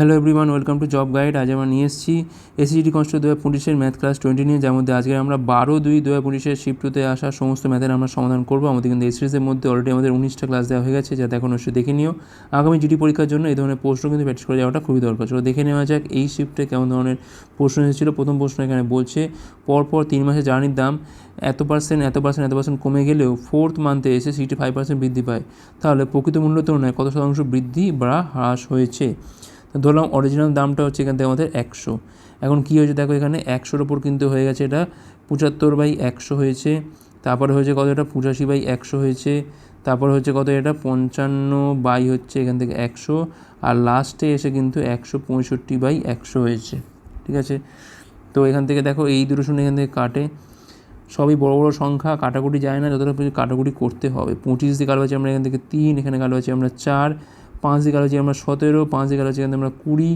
Hello everyone welcome to job guide আজ আমরা নিয়ে এসেছি এসিজিটি কনস্টেবল দু হাজার পঁচিশের ম্যাথ ক্লাস টোয়েন্টি নিয়ে, যার মধ্যে আজকে আমরা বারো দুই দু হাজার পঁচিশের শিফটুতে আসা সমস্ত ম্যাথের আমরা সমাধান করব। আমাদের কিন্তু এই মধ্যে অলরেডি আমাদের উনিশটা ক্লাস দেওয়া হয়ে গেছে, যাতে এখন অবশ্যই দেখে নিও। আগামী জিডি পরীক্ষার জন্য এই ধরনের প্রশ্ন কিন্তু প্র্যাকটিস করে যাওয়াটা খুবই দরকার। চলো দেখে নেওয়া যাক এই শিফটে কেমন ধরনের প্রশ্ন এসেছিল। প্রথম প্রশ্ন এখানে বলছে, পরপর তিন মাসে জার্নির দাম এত পার্সেন্ট এত পার্সেন্ট এত পার্সেন্ট কমে গেলেও ফোর্থ মান্থে এসে সিক্সটি ফাইভ পার্সেন্ট বৃদ্ধি পায়। তাহলে প্রকৃত মূল্য তুলনায় কত শতাংশ বৃদ্ধি বা হ্রাস হয়েছে? ধরলাম অরিজিনাল দামটা হচ্ছে এখান থেকে আমাদের একশো। এখন কী হয়েছে দেখো এখানে একশোর ওপর কিন্তু হয়ে গেছে এটা পঁচাত্তর বাই একশো হয়েছে। তারপরে হয়েছে কত এটা পঁচাশি বাই একশো হয়েছে। তারপর হচ্ছে কত এটা পঞ্চান্ন বাই হচ্ছে এখান থেকে একশো। আর লাস্টে এসে কিন্তু একশো পঁয়ষট্টি বাই একশো হয়েছে। ঠিক আছে? তো এখান থেকে দেখো এই দুটো শুনে এখান থেকে কাটে। সবই বড় বড় সংখ্যা, কাটাকুটি যায় না। যতটা কাটাকুটি করতে হবে। পঁচিশ দিয়ে কালো আছে আমরা এখান থেকে তিন, এখানে কালো আছে আমরা চার। পাঁচ দিয়ে কালো আমরা সতেরো, পাঁচ দিয়ে কালো আমরা কুড়ি,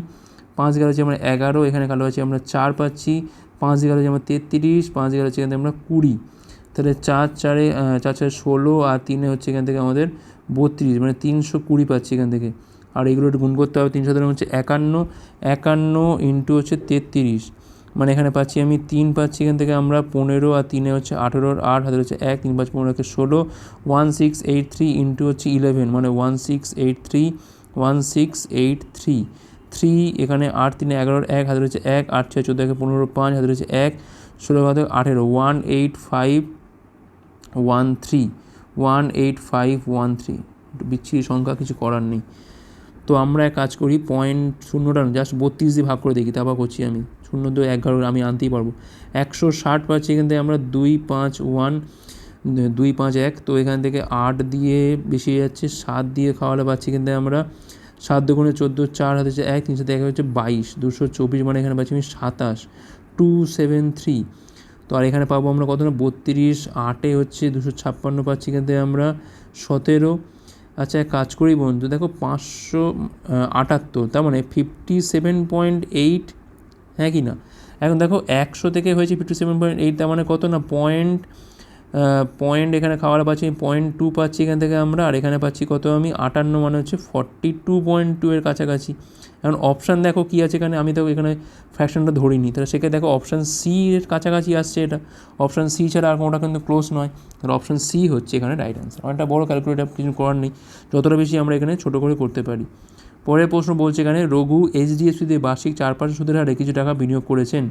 পাঁচ দিয়ে কালো আমরা এগারো, এখানে কালো আছি আমরা চার পাচ্ছি, পাঁচ দিয়ে কালো আমরা তেত্রিশ, পাঁচ দিয়ে কালো আমরা কুড়ি। তাহলে চার, চারে চার, চারে ষোলো আর তিনে হচ্ছে এখান থেকে আমাদের বত্রিশ মানে তিনশো কুড়ি পাচ্ছি এখান থেকে। আর এগুলো গুণ করতে হবে, তিনশো ধরে হচ্ছে একান্ন একান্ন ইন্টু হচ্ছে তেত্রিশ। মানে এখানে পাচ্ছি আমি তিন পাচ্ছি এখান থেকে আমরা পনেরো আর তিনে হচ্ছে আঠেরোর আট হাতে হচ্ছে এক, তিন পাঁচ পনেরো হচ্ছে ষোলো one six eight three into হচ্ছে ইলেভেন মানে one six eight three one six eight three three এখানে আট, তিনে এগারোর এক, হাতে হচ্ছে এক, আট, ছয়, চোদ্দ, একে পনেরো, পাঁচ, হাতে হচ্ছে এক, ষোলো হাতে আঠেরো one eight five one three one eight five one three বিচ্ছিরি সংখ্যা, কিছু করার নেই। তো আমরা এক কাজ করি পয়েন্ট শূন্যটা জাস্ট বত্রিশ দিয়ে ভাগ করে দেখি, তারপর করছি আমি। শূন্য দুই এগারো আমি আনতেই পারব। একশো ষাট পাচ্ছি এখান থেকে আমরা দুই পাঁচ ওয়ান, দুই পাঁচ এক, তো এখান থেকে আট দিয়ে বেশি যাচ্ছে, সাত দিয়ে খাওয়ালে পাচ্ছি থেকে আমরা সাত দুগুণে চোদ্দ, চার হাতে এক সাথে এক হচ্ছে বাইশ, দুশো চব্বিশ মানে এখানে পাচ্ছি আমি সাতাশ, টু সেভেন থ্রি। তো আর এখানে পাবো আমরা কত না, বত্রিশ, আটে হচ্ছে দুশো ছাপ্পান্ন পাচ্ছি থেকে আমরা সতেরো। আচ্ছা এক কাজ করি বন্ধু, দেখো পাঁচশো আটাত্তর, তার মানে ফিফটি সেভেন পয়েন্ট এইট হ্যাঁ কি না? এখন দেখো একশো থেকে হয়েছে ফিফটি সেভেন পয়েন্ট এইট তার মানে কত না? পয়েন্ট পয়েন্ট এখানে খাওয়ার পাচ্ছি পয়েন্ট টু পাচ্ছি এখান থেকে আমরা, আর এখানে পাচ্ছি কত আমি? আটান্ন মানে হচ্ছে ফর্টি টু পয়েন্ট টু এর কাছাকাছি। এখন অপশান দেখো কী আছে এখানে? আমি দেখো এখানে ফ্যাকশনটা ধরিনি। তাহলে সেখানে দেখো অপশান সি এর কাছাকাছি আসছে এটা। অপশান সি ছাড়া আর কোনোটা কিন্তু ক্লোজ নয়। তাহলে অপশান সি হচ্ছে এখানে রাইট অ্যান্সার অনেকটা বড়ো ক্যালকুলেটার কিছু করার নেই। যতটা বেশি আমরা এখানে ছোটো করে করতে পারি। পরের প্রশ্ন বলছে এখানে, রঘু এইচডিএফসিতে বার্ষিক চার পার্সেন্ট সুদের হারে কিছু টাকা বিনিয়োগ করেছেন।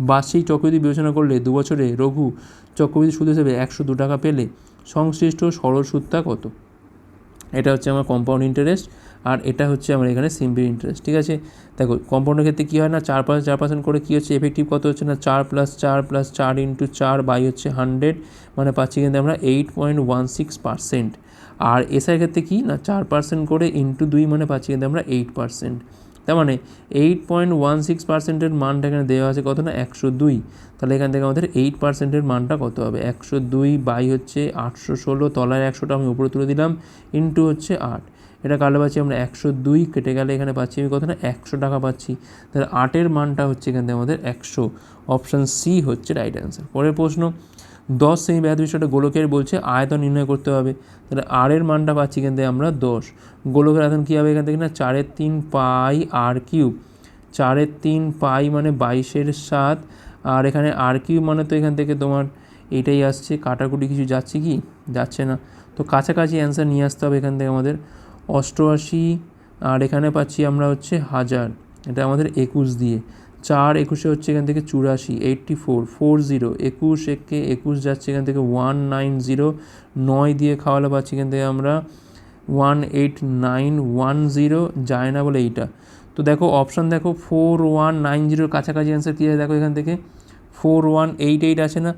বার্ষিক চক্রবৃদ্ধি বিবেচনা করলে দু বছরে রঘু চক্রবৃদ্ধি সুদ হিসেবে একশো দু টাকা পেলে। সংশ্লিষ্ট সরল সুদটা কত? এটা হচ্ছে আমার কম্পাউন্ড ইন্টারেস্ট আর এটা হচ্ছে আমার এখানে সিম্পল ইন্টারেস্ট ঠিক আছে? দেখো কম্পাউন্ডের ক্ষেত্রে কী হয় না, চার পাঁচ, চার পার্সেন্ট করে কী হচ্ছে এফেক্টিভ কত হচ্ছে না, চার প্লাস চার প্লাস চার ইন্টু চার বাই হচ্ছে হান্ড্রেড মানে পাচ্ছি কিন্তু আমরা eight point one six percent আর এসআই ক্ষেত্রে কী না, চার পার্সেন্ট করে ইন্টু দুই মানে পাচ্ছি কিন্তু আমরা এইট পার্সেন্ট তার মানে এইট পয়েন্ট ওয়ান সিক্স পার্সেন্টের মানটা এখানে দেওয়া আছে কত না, একশো দুই। তাহলে এখান থেকে আমাদের এইট পার্সেন্টের মানটা কত হবে? একশো দুই বাই হচ্ছে আটশো ষোলো তলার একশোটা আমি উপরে তুলে দিলাম ইন্টু হচ্ছে আট। এটা কালো পাচ্ছি আমরা একশো দুই, কেটে গেলে এখানে পাচ্ছি আমি কত না একশো টাকা পাচ্ছি। তাহলে আটের মানটা হচ্ছে এখান আমাদের একশো। অপশান সি হচ্ছে রাইট অ্যান্সার পরের প্রশ্ন, দশ সেমি ব্যাধ বিষয়টা গোলকের বলছে, আয়তন নির্ণয় করতে হবে। তাহলে আর এর মানটা পাচ্ছি থেকে আমরা দশ। গোলকের আয়তন কী হবে এখান থেকে না? চারের তিন পাই আর কিউব। চারের তিন পাই মানে বাইশের সাত। আর এখানে আর কিউব মানে তো এখান থেকে তোমার এটাই আসছে। কাটাকুটি কিছু যাচ্ছে কি? যাচ্ছে না। তো কাছাকাছি অ্যান্সার নিয়ে আসতে হবে এখান থেকে আমাদের। অষ্টআশি, আর এখানে পাচ্ছি আমরা হচ্ছে হাজার। এটা আমাদের একুশ দিয়ে। চার একুশে হচ্ছে এখান থেকে চুরাশি এইটটি ফোর ফোর জিরো একুশ একে একুশ যাচ্ছে এখান থেকে ওয়ান নাইন জিরো নয় দিয়ে খাওয়ালে পাচ্ছি এখান থেকে আমরা one eight nine one zero যায় না বলে এইটা। তো দেখো অপশান দেখো ফোর ওয়ান নাইন জিরোর কাছাকাছি অ্যান্সার কী আছে? দেখো এখান থেকে ফোর ওয়ান এইট এইট আছে না?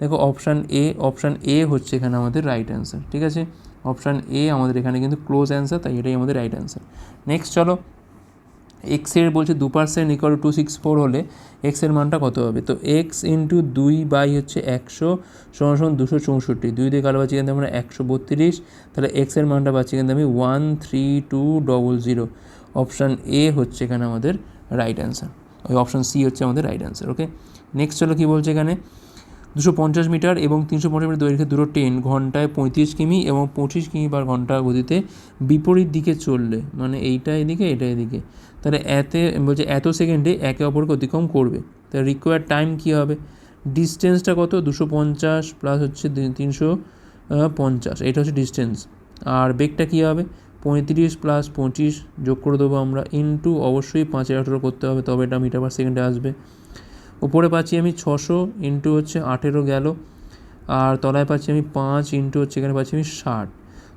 দেখো অপশান এ অপশান এ হচ্ছে এখানে আমাদের রাইট অ্যান্সার ঠিক আছে? অপশান এ আমাদের এখানে কিন্তু ক্লোজ অ্যান্সার তাই এটাই আমাদের রাইট অ্যান্সার নেক্সট চলো এক্সের বলছে দু percent equal to six four হলে এক্সের মানটা কত হবে? তো এক্স ইন্টু দুই বাই হচ্ছে একশো সমান সমান দুশো চৌষট্টি। দুই দিয়ে কালো পাচ্ছি কিন্তু আমরা একশো বত্রিশ। তাহলে এক্সের মানটা পাচ্ছি কিন্তু আমি one three two double zero option A হচ্ছে এখানে আমাদের রাইট অ্যান্সার ওই অপশান সি হচ্ছে আমাদের রাইট অ্যান্সার ওকে নেক্সট চলো কী বলছে এখানে? দুশো পঞ্চাশ মিটার এবং তিনশো পঞ্চাশ মিটার দৈর্ঘ্যের দুটো ট্রেন ঘন্টায় পঁয়ত্রিশ কিমি এবং পঁচিশ কিমি পার ঘণ্টা গতিতে বিপরীত দিকে চললে। মানে এইটা এদিকে, এটা এদিকে। তাহলে এতে বলছে এত সেকেন্ডে একে অপরকে অতিক্রম করবে। তাহলে রিকোয়ার্ড টাইম কী হবে? ডিস্টেন্সটা কত? দুশো পঞ্চাশ প্লাস হচ্ছে তিনশো পঞ্চাশ। এটা হচ্ছে ডিস্টেন্স আর বেগটা কী হবে? পঁয়ত্রিশ প্লাস পঁচিশ যোগ করে দেবো আমরা। ইন্টু অবশ্যই পাঁচের আঠেরো করতে হবে, তবে এটা মিটার পার সেকেন্ডে আসবে। উপরে পাচ্ছি আমি ছশো ইন্টু হচ্ছে আঠেরো গেল, আর তলায় পাচ্ছি আমি পাঁচ ইন্টু হচ্ছে এখানে পাচ্ছি আমি ষাট।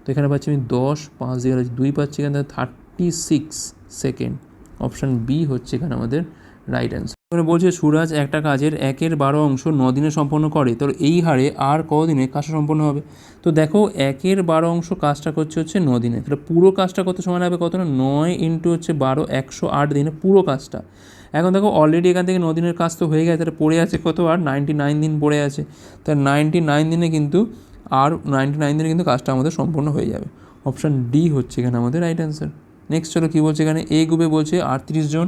তো এখানে পাচ্ছি আমি দশ, পাঁচ দিয়ে দুই পাচ্ছি এখানে thirty six second option B হচ্ছে এখানে আমাদের রাইট অ্যান্সার এখানে বলছে সুরাজ একটা কাজের একের বারো অংশ ন দিনে সম্পন্ন করে। তো এই হারে আর কদিনে কাজটা সম্পন্ন হবে? তো দেখো, একের বারো অংশ কাজটা করছে হচ্ছে ন দিনে তাহলে পুরো কাজটা কত সময় লাগবে কত না? নয় ইন্টু হচ্ছে বারো, একশো আট দিনে পুরো কাজটা। এখন দেখো অলরেডি এখান থেকে ন দিনের কাজ তো হয়ে গেছে, তাহলে পড়ে আছে কত? আর নাইনটি নাইন দিন পড়ে আছে। তাহলে নাইনটি নাইন দিনে কিন্তু আর নাইনটি নাইন দিনে কিন্তু কাজটা আমাদের সম্পূর্ণ হয়ে যাবে। অপশান ডি হচ্ছে এখানে আমাদের রাইট অ্যান্সার নেক্সট চলো কী বলছে এখানে? এ গ্রুপে বলছে আটত্রিশ জন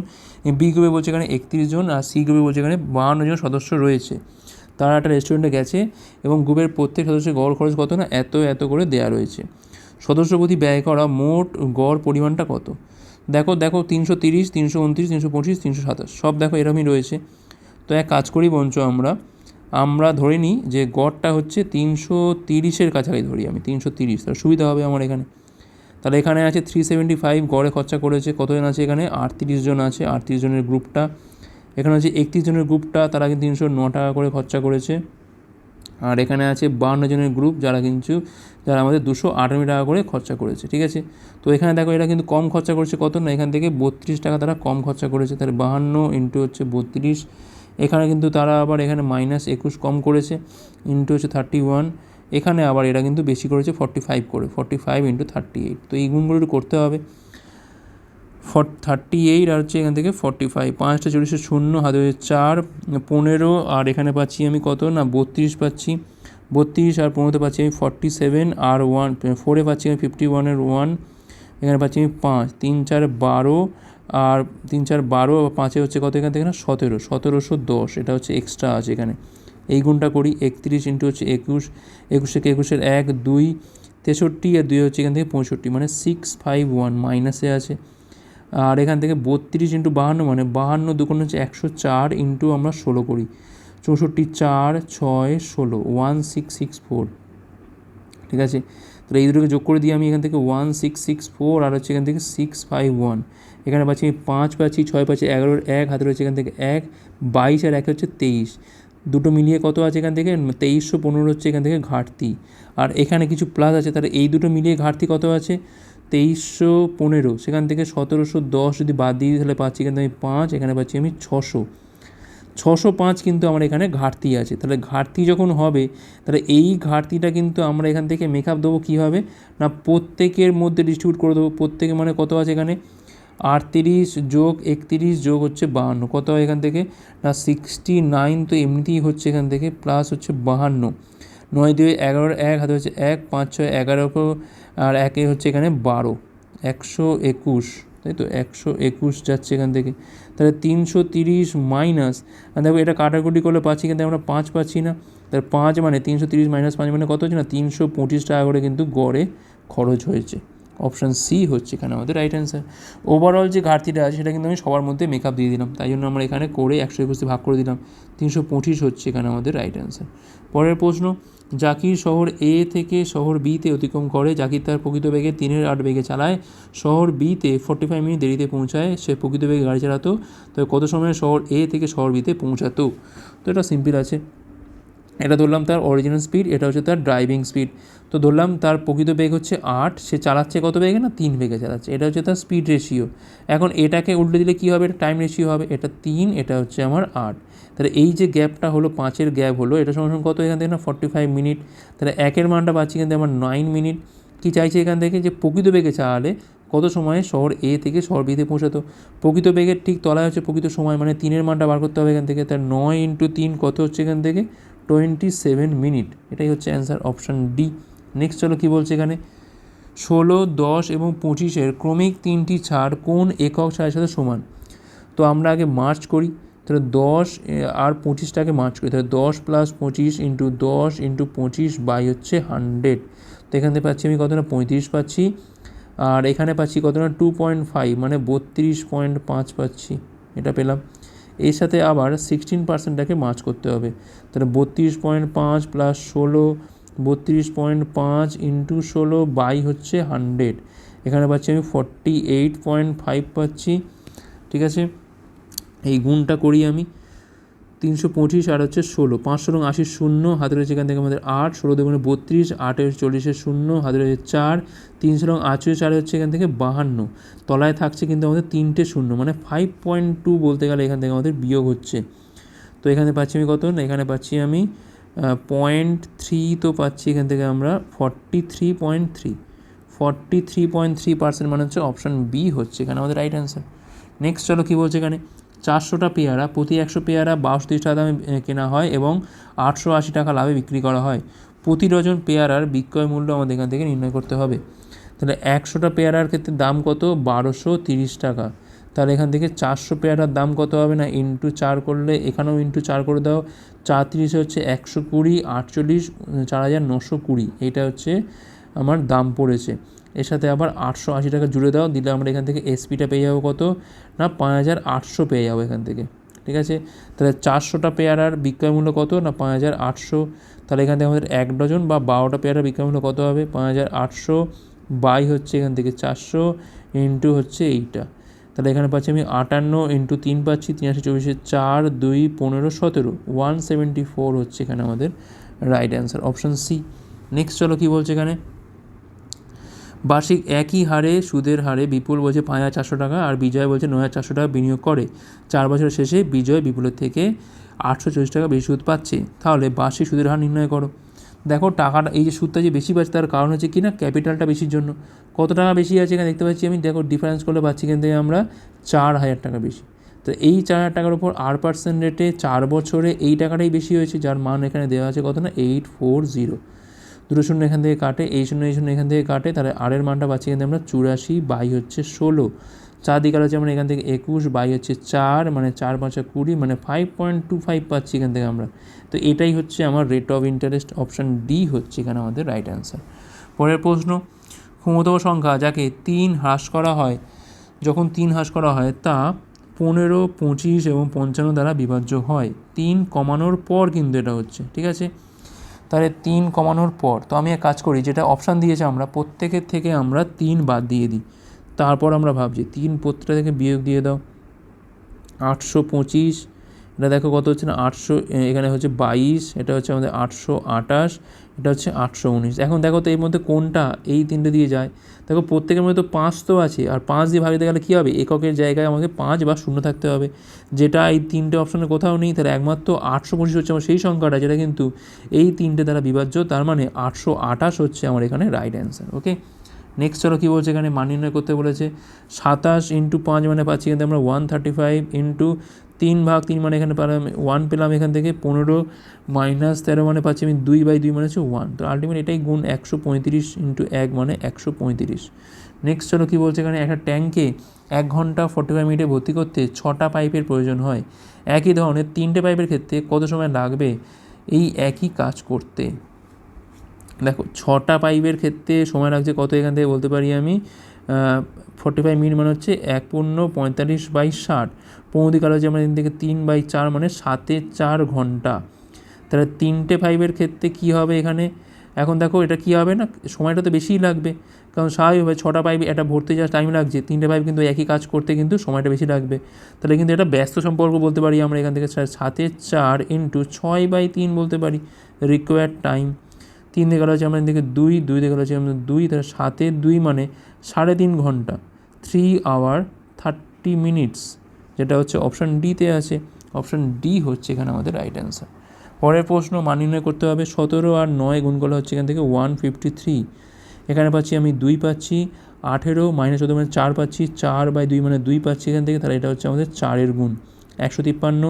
বি গ্রুপে বলছে এখানে একত্রিশ জন, আর সি গ্রুপে বলছে এখানে বাহান্ন জন সদস্য রয়েছে। তারা একটা রেস্টুরেন্টে গেছে এবং গ্রুপের প্রত্যেক সদস্যের গড় খরচ কত না? এত এত করে দেওয়া রয়েছে। সদস্য প্রতি ব্যয় করা মোট গড় পরিমাণটা কত? দেখো দেখো, তিনশো তিরিশ, তিনশো উনত্রিশ, তিনশো পঁচিশ, তিনশো সাতাশ, সব দেখো এরকমই রয়েছে। তো এক কাজ করি বঞ্চ আমরা আমরা ধরে নিই যে গড়টা হচ্ছে তিনশো তিরিশের কাছাকাছি ধরি আমি, তিনশো তিরিশ, তাহলে সুবিধা হবে আমার এখানে। তাহলে এখানে আছে থ্রি সেভেন্টি ফাইভ গড়ে খরচা করেছে কতজন আছে এখানে? আটত্রিশ জন আছে, আটত্রিশ জনের গ্রুপটা। এখানে আছে একত্রিশ জনের গ্রুপটা, তারা কিন্তু তিনশো ন টাকা করে খরচা করেছে। আর এখানে আছে বান্ন জনের গ্রুপ, যারা কিন্তু, যারা আমাদের দুশো আটানব্বই টাকা করে খরচা করেছে, ঠিক আছে? তো এখানে দেখো, এরা কিন্তু কম খরচা করেছে কত না? এখান থেকে বত্রিশ টাকা তারা কম খরচা করেছে, তাহলে বাহান্ন ইন্টু হচ্ছে বত্রিশ। এখানে কিন্তু তারা আবার এখানে মাইনাস একুশ কম করেছে ইন্টু হচ্ছে থার্টি ওয়ান এখানে আবার এরা কিন্তু বেশি করেছে ফর্টি ফাইভ করে forty five into thirty eight তো এই গুণগুলো করতে হবে। ফর থার্টি এইট আর হচ্ছে এখান থেকে ফর্টি ফাইভ পাঁচটা চল্লিশে শূন্য, হাতে হচ্ছে চার, পনেরো, আর এখানে পাচ্ছি আমি কত? না, বত্রিশ পাচ্ছি। বত্রিশ আর পনেরোতে পাচ্ছি আমি ফর্টি সেভেন আর ওয়ান ফোরে পাচ্ছি আমি ফিফটি ওয়ানের ওয়ান এখানে পাচ্ছি আমি পাঁচ। তিন, চার, বারো, আর তিন, চার, বারো পাঁচে হচ্ছে কত এখান থেকে? না, সতেরো। সতেরোশো দশ। এটা হচ্ছে এক্সট্রা আছে এখানে। এই গুণটা করি একত্রিশ ইন্টু হচ্ছে একুশ একুশ থেকে একুশের এক, দুই, তেষট্টি আর দুই হচ্ছে এখান থেকে পঁয়ষট্টি মানে সিক্স ফাইভ ওয়ান মাইনাসে আছে। আর এখান থেকে বত্রিশ ইন্টু বাহান্ন মানে বাহান্ন দুগুণ হচ্ছে একশো চার ইন্টু আমরা ষোলো করি। চৌষট্টি চার, ছয়, ষোলো ওয়ান সিক্স সিক্স ফোর ঠিক আছে? তাহলে এই দুটোকে যোগ করে দিয়ে আমি এখান থেকে ওয়ান সিক্স সিক্স ফোর আর হচ্ছে এখান থেকে সিক্স ফাইভ ওয়ান এখানে পাচ্ছি আমি পাঁচ পাচ্ছি, ছয় পাচ্ছি, এগারোর এক হাতে রয়েছে এখান থেকে এক, বাইশ আর এক হচ্ছে তেইশ। দুটো মিলিয়ে কত আছে এখান থেকে? তেইশশো পনেরো হচ্ছে এখান থেকে ঘাটতি। আর এখানে কিছু প্লাস আছে, তাহলে এই দুটো মিলিয়ে ঘাটতি কত আছে? তেইশশো পনেরো, সেখান থেকে সতেরোশো দশ যদি বাদ দিই, তাহলে পাচ্ছি এখানে আমি পাঁচ, এখানে পাচ্ছি আমি ছশো। ছশো পাঁচ কিন্তু আমার এখানে ঘাটতি আছে। তাহলে ঘাটতি যখন হবে, তাহলে এই ঘাটতিটা কিন্তু আমরা এখান থেকে মেকআপ দেবো কীভাবে? না প্রত্যেকের মধ্যে ডিস্ট্রিবিউট করে দেবো। প্রত্যেকে মানে কত আছে এখানে? আটত্রিশ যোগ একত্রিশ যোগ হচ্ছে বাহান্ন। কত হয় এখান থেকে? না সিক্সটি নাইন তো এমনিতেই হচ্ছে এখান থেকে প্লাস হচ্ছে বাহান্ন। নয় দুই এগারোর এক, হাতে হচ্ছে এক, পাঁচ ছয় এগারো আর একে হচ্ছে এখানে বারো। একশো একুশ, তাই তো? একশো একুশ যাচ্ছে এখান থেকে। তাহলে তিনশো তিরিশ মাইনাস দেখো এটা কাটাকুটি করলে পাচ্ছি কিন্তু আমরা পাঁচ পাচ্ছি না। তাহলে পাঁচ মানে তিনশো তিরিশ মাইনাস পাঁচ মানে কত হচ্ছে না? তিনশো পঁচিশ টাকা করে কিন্তু গড়ে খরচ হয়েছে। অপশান সি হচ্ছে এখানে আমাদের রাইট অ্যান্সার ওভারঅল যে ঘাটতিটা আছে, সেটা কিন্তু আমি সবার মধ্যে মেকআপ দিয়ে দিলাম। তাই জন্য আমরা এখানে করে একশো একুশে ভাগ করে দিলাম। তিনশো পঁচিশ হচ্ছে এখানে আমাদের রাইট অ্যান্সার পরের প্রশ্ন, জাকির শহর এ থেকে শহর বিতে অতিক্রম করে। জাকির তার প্রকৃত বেগে তিনের আট বেগে চালায়। শহর বিতে ফর্টি ফাইভ মিনিট দেরিতে পৌঁছায়। সে প্রকৃত বেগে গাড়ি চালাতো। তবে কত সময় শহর এ থেকে শহর বিতে পৌঁছাতো? তো এটা সিম্পল আছে। এটা ধরলাম তার অরিজিনাল স্পিড এটা হচ্ছে তার ড্রাইভিং স্পিড তো ধরলাম তার প্রকৃত বেগ হচ্ছে আট, সে চালাচ্ছে কত বেগে না? তিন বেগে চালাচ্ছে। এটা হচ্ছে তার স্পিড রেশিও এখন এটাকে উল্টে দিলে কী হবে? এটা টাইম রেশিও হবে। এটা তিন, এটা হচ্ছে আমার আট। তাহলে এই যে গ্যাপটা হলো, পাঁচের গ্যাপ হলো, এটা সঙ্গে কত এখান থেকে না? ফর্টি ফাইভ মিনিট তাহলে একের মানটা পাচ্ছি এখান থেকে আমার নাইন মিনিট কী চাইছে এখান থেকে? যে প্রকৃত বেগে চালালে কত সময়ে শহর এ থেকে শহর বিতে পৌঁছাতো? প্রকৃত বেগের ঠিক তলায় হচ্ছে প্রকৃত সময় মানে তিনের মানটা বার করতে হবে এখান থেকে। তার নয় ইন্টু তিন কত হচ্ছে এখান থেকে? Twenty seven minute. এটাই হচ্ছে অ্যান্সার অপশান ডি নেক্সট চলো কী বলছে এখানে? ষোলো, দশ এবং পঁচিশের ক্রমিক তিনটি ছাড় কোন একক ছাড়ের সাথে সমান? তো আমরা আগে মার্চ করি, তাহলে দশ আর পঁচিশটাকে মার্চ করি। তাহলে দশ প্লাস পঁচিশ ইন্টু দশ ইন্টু পঁচিশ বাই হচ্ছে হান্ড্রেড তো এখান থেকে পাচ্ছি আমি কত না পঁয়ত্রিশ পাচ্ছি। আর এখানে পাচ্ছি কত না টু পয়েন্ট ফাইভ মানে বত্রিশ পয়েন্ট পাঁচ পাচ্ছি। এটা পেলাম। এর সাথে আবার সিক্সটিন পার্সেন্টটাকে মার্চ করতে হবে। তাহলে বত্রিশ পয়েন্ট পাঁচ প্লাস ষোলো, বত্রিশ পয়েন্ট পাঁচ ইন্টু ষোলো বাই হচ্ছে হান্ড্রেড এখানে পাচ্ছি আমি ফর্টি এইট পয়েন্ট ফাইভ পাচ্ছি। ঠিক আছে? এই গুণটা করি আমি। তিনশো পঁচিশ আর হচ্ছে ষোলো। পাঁচশো রং আশি শূন্য, হাতে রয়েছে এখান থেকে আমাদের আট, ষোলো দুগুণে বত্রিশ আটে চল্লিশের শূন্য, হাতে রয়েছে চার, তিনশো রং আটশো চার হচ্ছে এখান থেকে বাহান্ন। তলায় থাকছে কিন্তু আমাদের তিনটে শূন্য মানে ফাইভ পয়েন্ট টু বলতে গেলে এখান থেকে আমাদের বিয়োগ হচ্ছে। তো এখানে পাচ্ছি আমি কত? না, এখানে পাচ্ছি আমি পয়েন্ট থ্রি তো পাচ্ছি এখান থেকে আমরা forty three point three forty three point three percent মানে হচ্ছে অপশান বি হচ্ছে এখানে আমাদের রাইট অ্যান্সার নেক্সট চলো কী বলছে এখানে? চারশোটা পেয়ারা, প্রতি একশো পেয়ারা বাষট্টি টাকা দামে কেনা হয় এবং আটশো আশি টাকা লাভে বিক্রি করা হয়। প্রতি ডজন পেয়ারার বিক্রয় মূল্য আমাদের এখান থেকে নির্ণয় করতে হবে। তাহলে একশোটা পেয়ারার ক্ষেত্রে দাম কত? বারোশো তিরিশ টাকা। তাহলে এখান থেকে চারশো পেয়ারার দাম কত হবে না? ইন্টু চার করলে, এখানেও ইন্টু চার করে দাও। চার তিরিশে হচ্ছে একশো কুড়ি, আটচল্লিশ, চার হাজার নশো কুড়ি। এটা হচ্ছে আমার দাম পড়েছে। এর সাথে আবার আটশো আশি টাকা জুড়ে দাও, দিলে আমরা এখান থেকে এসপিটা পেয়ে যাব কত? না, পাঁচ হাজার আটশো পেয়ে যাব এখান থেকে, ঠিক আছে? তাহলে চারশোটা পেয়ারার বিক্রয় মূল্য কত? না, পাঁচ হাজার আটশো। তাহলে এখান থেকে আমাদের এক ডজন বা বারোটা পেয়ারার বিক্রয় মূল্য কত হবে? পাঁচ হাজার আটশো। বাই হচ্ছে এখান থেকে চারশো ইন্টু হচ্ছে এইটা। তাহলে এখানে পাচ্ছি আমি আটান্ন ইন্টু তিন পাচ্ছি তিরাশি চব্বিশে চার, দুই, পনেরো, সতেরো। ওয়ান সেভেন্টি ফোর হচ্ছে এখানে আমাদের right answer option C next চলো কী বলছে এখানে? বার্ষিক একই হারে সুদের হারে বিপুল বলছে পাঁচ হাজার চারশো টাকা আর বিজয় বলছে নয় হাজার চারশো টাকা বিনিয়োগ করে। চার বছরের শেষে বিজয় বিপুলের থেকে আটশো চল্লিশ টাকা বেশি সুদ পাচ্ছে। তাহলে বার্ষিক সুদের হার নির্ণয় করো। দেখো টাকাটা, এই যে সুদটা যে বেশি পাচ্ছে তার কারণ হচ্ছে কি না? ক্যাপিটালটা বেশির জন্য। কত টাকা বেশি আছে এখানে দেখতে পাচ্ছি আমি? দেখো ডিফারেন্স করলে পাচ্ছি থেকে আমরা চার হাজার টাকা বেশি। তো এই চার হাজার টাকার উপর আর পার্সেন্ট রেটে চার বছরে এই টাকাটাই বেশি হয়েছে, যার মান এখানে দেওয়া আছে কত না? এইট ফোর জিরো দুটো শূন্য এখান থেকে কাটে, এই শূন্য এই শূন্য এখান থেকে কাটে, তাহলে আরের মানটা পাচ্ছি থেকে আমরা চুরাশি, বাই হচ্ছে ষোলো। চার দিকে হচ্ছে আমরা এখান থেকে একুশ, বাই হচ্ছে চার মানে চার পাঁচা কুড়ি মানে ফাইভ পয়েন্ট টু ফাইভ পাচ্ছি এখান থেকে আমরা। তো এটাই হচ্ছে আমার rate of interest option D হচ্ছে এখানে আমাদের রাইট অ্যান্সার পরের প্রশ্ন ক্ষমতম সংখ্যা যাকে তিন হ্রাস করা হয়, যখন তিন হ্রাস করা হয়, তা পনেরো, পঁচিশ এবং পঞ্চান্ন দ্বারা বিভাজ্য হয়। তিন কমানোর পর কিন্তু এটা হচ্ছে, ঠিক আছে? তাহলে তিন কমানোর পর, তো আমি এক কাজ করি, যেটা অপশান দিয়েছে আমরা, প্রত্যেকের থেকে আমরা তিন বাদ দিয়ে দিই। তারপর আমরা ভাবছি, তিন প্রত্যেকটা থেকে বিয়োগ দিয়ে দাও। আটশো পঁচিশ, এটা দেখো কত হচ্ছে না, আটশো এখানে হচ্ছে বাইশ, এটা হচ্ছে আমাদের আটশো আটাশ এটা হচ্ছে আটশো উনিশ। এখন দেখো তো এর মধ্যে কোনটা এই তিনটে দিয়ে যায়। দেখো প্রত্যেকের মধ্যে তো পাঁচ তো আছে, আর পাঁচ দিয়ে ভাবিতে গেলে কী হবে? এককের জায়গায় আমাকে পাঁচ বা শূন্য থাকতে হবে। যেটা এই তিনটে অপশানে কোথাও নেই, তাহলে একমাত্র আটশো পঁচিশ হচ্ছে আমার সেই সংখ্যাটা, যেটা কিন্তু এই তিনটে দ্বারা বিভাজ্য, তার মানে আটশো আঠাশ হচ্ছে আমার এখানে রাইট অ্যান্সার ওকে নেক্সট চলো কী বলছে এখানে? মান নির্ণয় করতে বলেছে। সাতাশ ইন্টু পাঁচ মানে পাচ্ছি কিন্তু আমরা ওয়ান থার্টি ফাইভ ইন্টু তিন ভাগ তিন মানে এখানে পেলাম ওয়ান পেলাম এখান থেকে পনেরো মাইনাস তেরো মানে পাচ্ছি আমি দুই বাই দুই মানে হচ্ছে ওয়ান তো আলটিমেট এটাই গুণ একশো পঁয়ত্রিশ ইন্টু এক মানে একশো পঁয়ত্রিশ। নেক্সট চলো কী বলছে এখানে? একটা ট্যাঙ্কে এক ঘণ্টা ফর্টি ফাইভ মিনিটে ভর্তি করতে ছটা পাইপের প্রয়োজন হয়। একই ধরনের তিনটে পাইপের ক্ষেত্রে কত সময় লাগবে? এই একই কাজ করতে। দেখো, ছটা পাইপের ক্ষেত্রে সময় লাগছে কত এখান থেকে বলতে পারি আমি? ফর্টি ফাইভ মিনিট মানে হচ্ছে এক পূর্ণ পঁয়তাল্লিশ বাই ষাট। পৌঁদি কাল হচ্ছে আমরা এখান থেকে তিন বাই চার মানে সাতে চার ঘণ্টা। তাহলে তিনটে ফাইভের ক্ষেত্রে কী হবে এখানে? এখন দেখো এটা কী হবে না? সময়টা তো বেশিই লাগবে। কারণ স্বাভাবিকভাবে ছটা পাইপ এটা ভরতে যাওয়ার টাইম লাগছে, তিনটে পাইপ কিন্তু একই কাজ করতে কিন্তু সময়টা বেশি লাগবে। তাহলে কিন্তু এটা ব্যস্ত সম্পর্ক বলতে পারি আমরা এখান থেকে সাতে চার ইন্টু ছয় বাই তিন বলতে পারি। রিকোয়ার্ড টাইম তিন দিকে হচ্ছে আমরা এদিকে দুই দুই দিকে হচ্ছে আমাদের দুই, তাহলে সাতে দুই মানে সাড়ে তিন ঘণ্টা। থ্রি আওয়ার থার্টি মিনিটস যেটা হচ্ছে অপশান ডিতে আছে। অপশান ডি হচ্ছে এখানে আমাদের রাইট অ্যান্সার পরের প্রশ্ন, মান নির্ণয় করতে হবে। সতেরো আর নয় গুণ করলে হচ্ছে এখান থেকে ওয়ান ফিফটি থ্রি এখানে পাচ্ছি আমি দুই পাচ্ছি, আঠেরো মাইনাস চোদ্দ মানে চার পাচ্ছি, চার বাই দুই মানে দুই পাচ্ছি এখান থেকে, তাহলে এটা হচ্ছে আমাদের চারের গুণ। একশো তিপ্পান্ন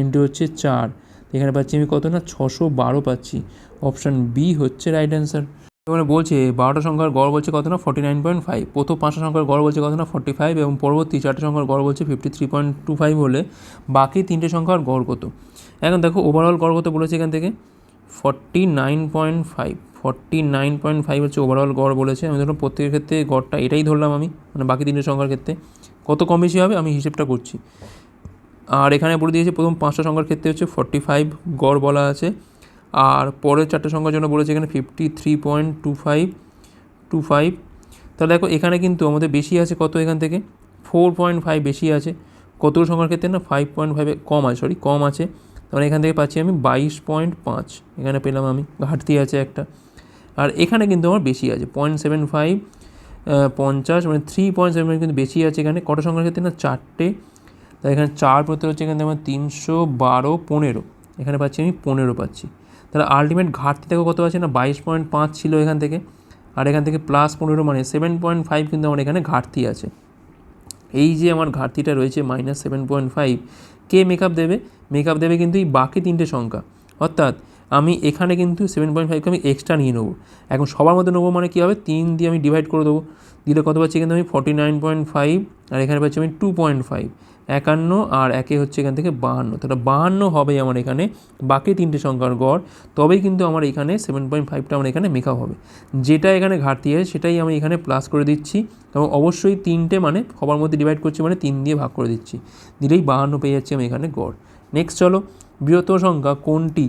ইন্টু হচ্ছে চার। এখানে পাচ্ছি আমি কত না? ছশো বারো পাচ্ছি। অপশান বি হচ্ছে রাইট অ্যান্সার এখানে বলছে, বারোটা সংখ্যার গড় বলছে কত না? ফর্টি নাইন পয়েন্ট ফাইভ প্রথম পাঁচটা সংখ্যার গড় বলছে কত না? ফর্টি ফাইভ এবং পরবর্তী চারটে সংখ্যার গড় বলছে fifty three point two five হলে বাকি তিনটে সংখ্যার গড় কত? এখন দেখো ওভারঅল গড় কত বলেছে এখান থেকে? Forty nine point five forty nine point five হচ্ছে ওভারঅল গড় বলেছে। আমি ধরুন প্রত্যেকের ক্ষেত্রে গড়টা এটাই ধরলাম আমি মানে বাকি তিনটে সংখ্যার ক্ষেত্রে। কত কম বেশি হবে? আমি হিসেবটা করছি। আর এখানে বলে দিয়েছে, প্রথম পাঁচটা সংখ্যার ক্ষেত্রে হচ্ছে ফর্টি ফাইভ গড় বলা আছে। আর পরের চারটে সংখ্যার জন্য বলেছে এখানে fifty three point two five two five তাহলে দেখো এখানে কিন্তু আমাদের বেশি আছে কত এখান থেকে? ফোর পয়েন্ট ফাইভ বেশি আছে। কত সংখ্যার ক্ষেত্রে না ফাইভ পয়েন্ট ফাইভে কম আছে সরি কম আছে। তাহলে এখান থেকে পাচ্ছি আমি বাইশ পয়েন্ট পাঁচ, এখানে পেলাম আমি, ঘাটতি আছে একটা। আর এখানে কিন্তু আমার বেশি আছে পয়েন্ট সেভেন ফাইভ পঞ্চাশ মানে থ্রি পয়েন্ট সেভেন কিন্তু বেশি আছে এখানে। কটা সংখ্যার ক্ষেত্রে না চারটে তাই এখানে চার প্রতি হচ্ছে এখানে আমার তিনশো বারো, পনেরো। এখানে পাচ্ছি আমি পনেরো পাচ্ছি। তাহলে আলটিমেট ঘাটতি দেখো কত আছে না? বাইশ পয়েন্ট পাঁচ ছিল এখান থেকে। আর এখান থেকে প্লাস পনেরো মানে সেভেন পয়েন্ট ফাইভ কিন্তু আমার এখানে ঘাটতি আছে। এই যে আমার ঘাটতিটা রয়েছে মাইনাস সেভেন পয়েন্ট ফাইভ কে মেকআপ দেবে? মেকআপ দেবে কিন্তু এই বাকি তিনটে সংখ্যা। অর্থাৎ আমি এখানে কিন্তু সেভেন পয়েন্ট ফাইভকে আমি এক্সট্রা নিয়ে নেব। এখন সবার মধ্যে নেব মানে কী হবে? তিন দিয়ে আমি ডিভাইড করে দেবো। দিলে কত পাচ্ছি? কিন্তু আমি ফর্টি নাইন পয়েন্ট ফাইভ আর এখানে পাচ্ছি আমি টু পয়েন্ট ফাইভ একান্ন আর একে হচ্ছে এখান থেকে বাহান্ন। তাহলে বাহান্ন হবে আমার এখানে, বাকি তিনটে সংখ্যার গড়, তবেই কিন্তু আমার এখানে সেভেন পয়েন্ট ফাইভটা আমার এখানে মেকআপ হবে। যেটা এখানে ঘাটতি আছে, সেটাই আমি এখানে প্লাস করে দিচ্ছি এবং অবশ্যই তিনটে মানে সবার মধ্যে ডিভাইড করছি মানে তিন দিয়ে ভাগ করে দিচ্ছি। দিলেই বাহান্ন পেয়ে যাচ্ছি আমি এখানে গড়। নেক্সট চলো, বৃহত্তর সংখ্যা কোনটি?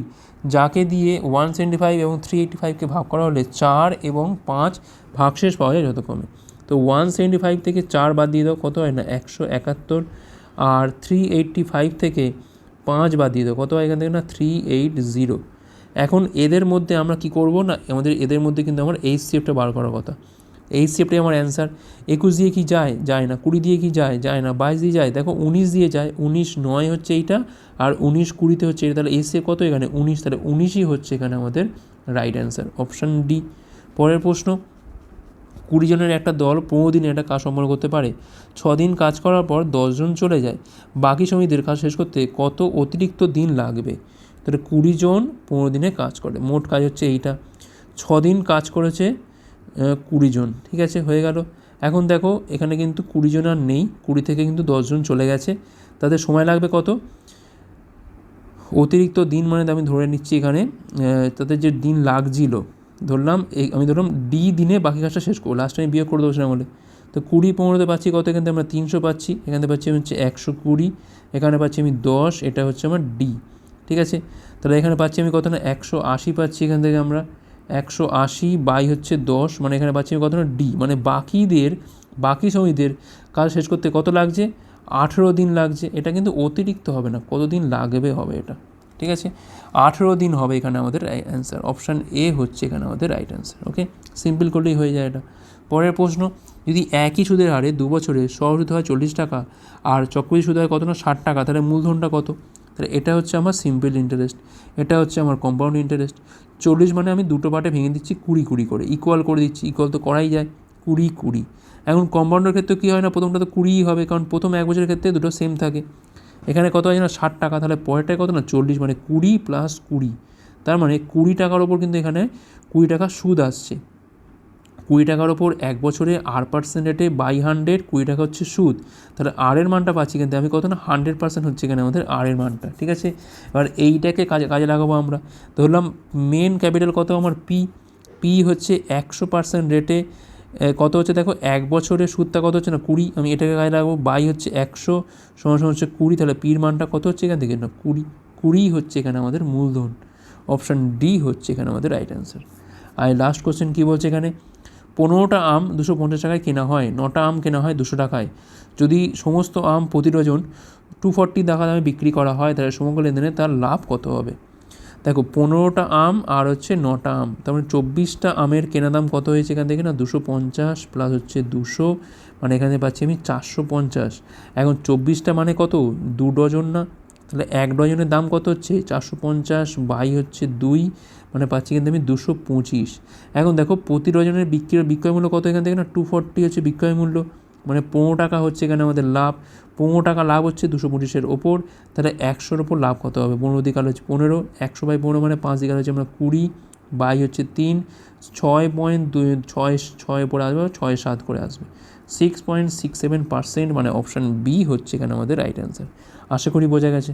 যাকে দিয়ে ওয়ান সেভেন্টি ফাইভ এবং থ্রি এইটি ফাইভকে ভাগ করা হলে চার এবং পাঁচ ভাগশেষ পাওয়া যায় যতক্রমে তো ওয়ান সেভেন্টি ফাইভ থেকে চার বাদ দিয়ে দাও, কত হয় না? একশো একাত্তর। আর থ্রি এইটটি ফাইভ থেকে পাঁচ বাদ দিয়ে দাও। কত হয় এখান থেকে না? থ্রি এইট জিরো এখন এদের মধ্যে আমরা কি করব না, আমাদের এদের মধ্যে কিন্তু আমার এইচ সিএফটা বার করার কথা। এইচ সিএফটাই আমার অ্যান্সার একুশ দিয়ে কি যায়? যায় না। কুড়ি দিয়ে কি যায়? যায় না। বাইশ দিয়ে যায়? দেখো উনিশ দিয়ে যায়। উনিশ নয় হচ্ছে এইটা আর উনিশ কুড়িতে হচ্ছে এটা। তাহলে এসে কত এখানে? উনিশ। তাহলে উনিশই হচ্ছে এখানে আমাদের রাইট অ্যান্সার অপশান ডি পরের প্রশ্ন। কুড়ি জনের একটা দল পনেরো দিনে একটা কাজ সম্পন্ন করতে পারে। ছ দিন কাজ করার পর দশজন চলে যায়। বাকি শ্রমিকদের কাজ শেষ করতে কত অতিরিক্ত দিন লাগবে? তাহলে কুড়ি জন পনেরো দিনে কাজ করে। মোট কাজ হচ্ছে এইটা। ছ দিন কাজ করেছে কুড়ি জন। ঠিক আছে? হয়ে গেল। এখন দেখো, এখানে কিন্তু কুড়ি জন আর নেই। কুড়ি থেকে কিন্তু দশজন চলে গেছে। তাদের সময় লাগবে কত? অতিরিক্ত দিন মানে আমি ধরে নিচ্ছি এখানে তাদের যে দিন লাগছিল ধরলাম, এই আমি ধরলাম ডি দিনে বাকি কাজটা শেষ করব লাস্ট আমি বিয়োগ করে দেবো সেটা বলে। তো কুড়ি পনেরোতে পাচ্ছি কত? এখান থেকে আমরা তিনশো পাচ্ছি, এখানে পাচ্ছি আমি হচ্ছে একশো কুড়ি, এখানে পাচ্ছি আমি দশ, এটা হচ্ছে আমার ডি ঠিক আছে? তাহলে এখানে পাচ্ছি আমি কত না? একশো আশি পাচ্ছি এখান থেকে আমরা, একশো আশি বাই হচ্ছে দশ মানে এখানে পাচ্ছি আমি কত না? ডি মানে বাকিদের, বাকি সময়দের কাজ শেষ করতে কত লাগছে? আঠেরো দিন লাগছে, এটা কিন্তু অতিরিক্ত হবে না কত দিন লাগবে হবে এটা? ঠিক আছে? আঠেরো দিন হবে এখানে আমাদের অ্যান্সার অপশান এ হচ্ছে এখানে আমাদের রাইট অ্যান্সার ওকে সিম্পল করলেই হয়ে যায় এটা। পরের প্রশ্ন, যদি একই সুদের হারে দু বছরে সহসুদ হয় চল্লিশ টাকা আর চক্রবৃদ্ধি সুদ হয় কত না ষাট টাকা, তাহলে মূলধনটা কত? তাহলে এটা হচ্ছে আমার সিম্পল ইন্টারেস্ট এটা হচ্ছে আমার কম্পাউন্ড ইন্টারেস্ট চল্লিশ মানে আমি দুটো পার্টে ভেঙে দিচ্ছি কুড়ি কুড়ি করে ইকুয়াল করে দিচ্ছি ইকুয়াল তো করাই যায়, কুড়ি কুড়ি। এখন কম্পাউন্ডের ক্ষেত্রে কী হয় না, প্রথমটা তো কুড়িই হবে, কারণ প্রথম এক বছরের ক্ষেত্রে দুটো সেম থাকে। এখানে কত হয় না ষাট টাকা। তাহলে পরেরটায় কত না? চল্লিশ মানে কুড়ি প্লাস কুড়ি। তার মানে কুড়ি টাকার ওপর কিন্তু এখানে কুড়ি টাকা সুদ আসছে। কুড়ি টাকার ওপর এক বছরে আর পার্সেন্ট রেটে বাই হান্ড্রেড কুড়ি টাকা হচ্ছে সুদ। তাহলে আর এর মানটা পাচ্ছি কিন্তু আমি কত না? হান্ড্রেড পার্সেন্ট হচ্ছে এখানে আমাদের আর এর মানটা। ঠিক আছে? এবার এইটাকে কাজে কাজে লাগাবো আমরা। ধরলাম মেন ক্যাপিটাল কত? আমার পি পি হচ্ছে একশো পার্সেন্ট রেটে কত হচ্ছে? দেখো, এক বছরে সুদটা কত হচ্ছে? না, কুড়ি, আমি এটাকে গায়ে লাগাবো বাই হচ্ছে একশো সময় সময় হচ্ছে কুড়ি, তাহলে পির মানটা কত হচ্ছে এখান থেকে? না, কুড়ি কুড়ি হচ্ছে এখানে আমাদের মূলধন। অপশান ডি হচ্ছে এখানে আমাদের রাইট অ্যান্সার আর লাস্ট কোশ্চেন কী বলছে এখানে? পনেরোটা আম দুশো পঞ্চাশ টাকায় কেনা হয়। নটা আম কেনা হয় দুশো টাকায়। যদি সমস্ত আম প্রতি ডজন টু ফর্টি টাকা দামে বিক্রি করা হয়, তাহলে সমগ্র লেনদেনে তার লাভ কত হবে? দেখো, পনেরোটা আম আর হচ্ছে নটা আম। তার মানে চব্বিশটা আমের কেনা দাম কত হয়েছে এখান থেকে না? দুশো পঞ্চাশ প্লাস হচ্ছে দুশো। মানে এখানে পাচ্ছি আমি চারশো পঞ্চাশ। এখন চব্বিশটা মানে কত? দু ডজন না? তাহলে এক ডজনের দাম কত হচ্ছে? চারশো পঞ্চাশ বাই হচ্ছে দুই। মানে পাচ্ছি কিন্তু আমি দুশো পঁচিশ। এখন দেখো, প্রতি ডজনের বিক্রি বিক্রয় মূল্য কত এখান থেকে না? টু ফর্টি হচ্ছে বিক্রয় মূল্য। মানে পনেরো টাকা হচ্ছে এখানে আমাদের লাভ। পনেরো টাকা লাভ হচ্ছে দুশো পঁচিশের ওপর। তাহলে একশোর ওপর লাভ কত হবে? পনেরো দিকাল হচ্ছে পনেরো, একশো বাই পনেরো মানে পাঁচ দিকাল হচ্ছে আমরা কুড়ি, বাই হচ্ছে তিন, ছয় পয়েন্ট দুই, ছয় ছয় পরে আসবে, ছয় সাত করে আসবে। Six point six seven percent মানে অপশান বি হচ্ছে এখানে আমাদের রাইট অ্যান্সার আশা করি বোঝা গেছে।